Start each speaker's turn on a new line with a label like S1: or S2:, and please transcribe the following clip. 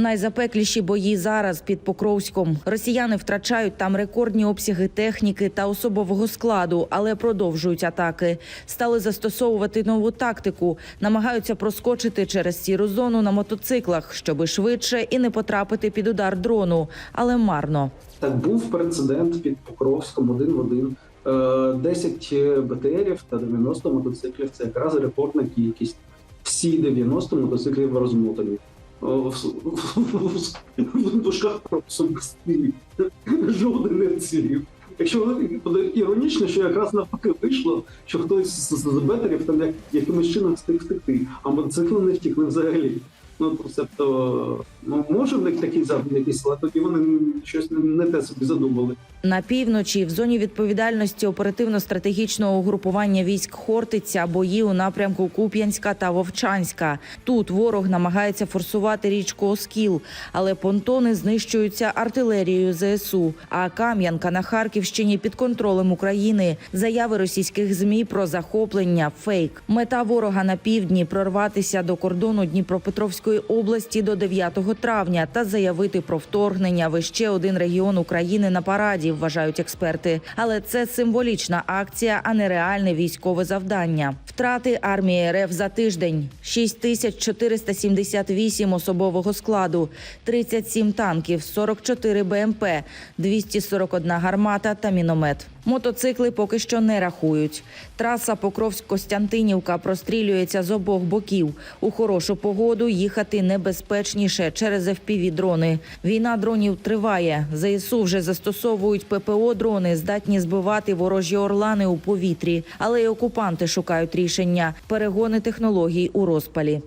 S1: Найзапекліші бої зараз під Покровськом. Росіяни втрачають там рекордні обсяги техніки та особового складу, але продовжують атаки. Стали застосовувати нову тактику, намагаються проскочити через сіру зону на мотоциклах, щоби швидше і не потрапити під удар дрону, але марно.
S2: Так був прецедент під Покровськом один в один. Е, 10 БТРів та 90 мотоциклів це якраз рекордна кількість. Всі 90 мотоциклів розмотані. В, дужках просто. Жоден не вцілів. Якщо буде іронічно, що якраз навпаки вийшло, що хтось з, бетерів там як, якимось чином встиг втекти, а мотоцикли не втікли взагалі. Ну, тобто, ну, може в них такий задум якийсь, але тоді вони щось не, не те собі задумали.
S1: На півночі, в зоні відповідальності оперативно-стратегічного угрупування військ Хортиця, бої у напрямку Куп'янська та Вовчанська. Тут ворог намагається форсувати річку Оскіл, але понтони знищуються артилерією ЗСУ. А Кам'янка на Харківщині під контролем України. Заяви російських змі про захоплення фейк. Мета ворога на півдні прорватися до кордону Дніпропетровської області до 9 травня та заявити про вторгнення в ще один регіон України на параді, вважають експерти. Але це символічна акція, а не реальне військове завдання. Втрати армії РФ за тиждень: 6478 особового складу, 37 танків, 44 БМП, 241 гармата та міномет. Мотоцикли поки що не рахують. Траса Покровськ-Костянтинівка прострілюється з обох боків. У хорошу погоду їхати небезпечніше через FPV-дрони. Війна дронів триває. ЗСУ вже застосовують ППО-дрони, здатні збивати ворожі орлани у повітрі. Але й окупанти шукають рішення. Перегони технологій у розпалі.